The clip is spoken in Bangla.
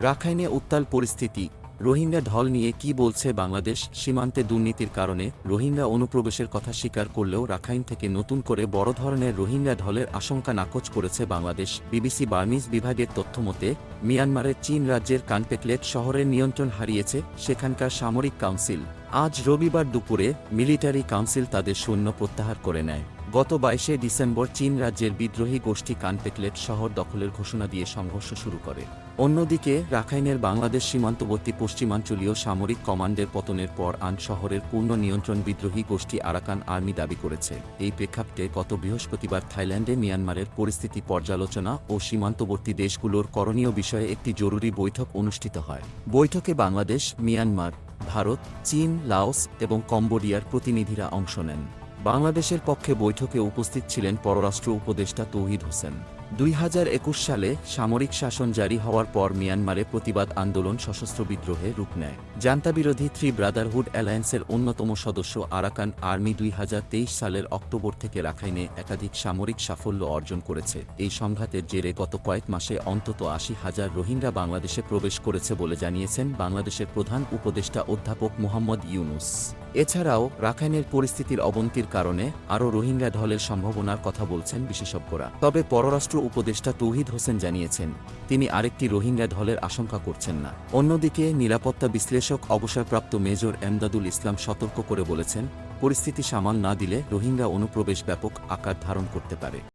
রাখাইনে উত্তাল পরিস্থিতি, রোহিঙ্গা ঢল নিয়ে কি বলছে বাংলাদেশ, সীমান্তে দুর্নীতির কারণে রোহিঙ্গা অনুপ্রবেশের কথা স্বীকার করলেও রাখাইন থেকে নতুন করে বড় ধরনের রোহিঙ্গা ঢলের আশঙ্কা নাকচ করেছে বাংলাদেশ, বিবিসি বার্মিজ বিভাগের তথ্যমতে মিয়ানমারের চীন রাজ্যের কানপেকলেট শহরের নিয়ন্ত্রণ হারিয়েছে সেখানকার সামরিক কাউন্সিল। আজ রবিবার দুপুরে মিলিটারি কাউন্সিল তাদের সৈন্য প্রত্যাহার করে নেয়। গত বাইশে ডিসেম্বর চীন রাজ্যের বিদ্রোহী গোষ্ঠী কানপেকলেট শহর দখলের ঘোষণা দিয়ে সংঘর্ষ শুরু করে। অন্যদিকে, রাখাইনের বাংলাদেশ সীমান্তবর্তী পশ্চিমাঞ্চলীয় সামরিক কমান্ডের পতনের পর আন শহরের পূর্ণ নিয়ন্ত্রণ বিদ্রোহী গোষ্ঠী আরাকান আর্মি দাবি করেছে। এই প্রেক্ষাপটে গত বৃহস্পতিবার থাইল্যান্ডে মিয়ানমারের পরিস্থিতি পর্যালোচনা ও সীমান্তবর্তী দেশগুলোর করণীয় বিষয়ে একটি জরুরি বৈঠক অনুষ্ঠিত হয়। বৈঠকে বাংলাদেশ, মিয়ানমার, ভারত, চীন, লাওস এবং কম্বোডিয়ার প্রতিনিধিরা অংশ নেন। বাংলাদেশের পক্ষে বৈঠকে উপস্থিত ছিলেন পররাষ্ট্র উপদেষ্টা তৌহিদ হোসেন। দুই হাজার একুশ সালে সামরিক শাসন জারি হওয়ার পর মিয়ানমারে প্রতিবাদ আন্দোলন সশস্ত্র বিদ্রোহে রূপ নেয়। জান্তাবিরোধী থ্রি ব্রাদারহুড অ্যালায়েন্সের অন্যতম সদস্য আরাকান আর্মি দুই হাজার তেইশ সালের অক্টোবর থেকে রাখাইনে একাধিক সামরিক সাফল্য অর্জন করেছে। এই সংঘাতের জেরে গত কয়েক মাসে অন্তত আশি হাজার রোহিঙ্গা বাংলাদেশে প্রবেশ করেছে বলে জানিয়েছেন বাংলাদেশের প্রধান উপদেষ্টা অধ্যাপক মোহাম্মদ ইউনুস। এছাড়াও রাখাইনের পরিস্থিতির অবনতির কারণে আরও রোহিঙ্গা ঢলের সম্ভাবনার কথা বলছেন বিশেষজ্ঞরা। তবে পররাষ্ট্র উপদেষ্টা তৌহিদ হোসেন জানিয়েছেন, তিনি আরেকটি রোহিঙ্গা ঢলের আশঙ্কা করছেন না। অন্যদিকে, নিরাপত্তা বিশ্লেষক, অবসরপ্রাপ্ত মেজর এমদাদুল ইসলাম সতর্ক করে বলেছেন, পরিস্থিতি সামাল না দিলে রোহিঙ্গা অনুপ্রবেশ ব্যাপক আকার ধারণ করতে পারে।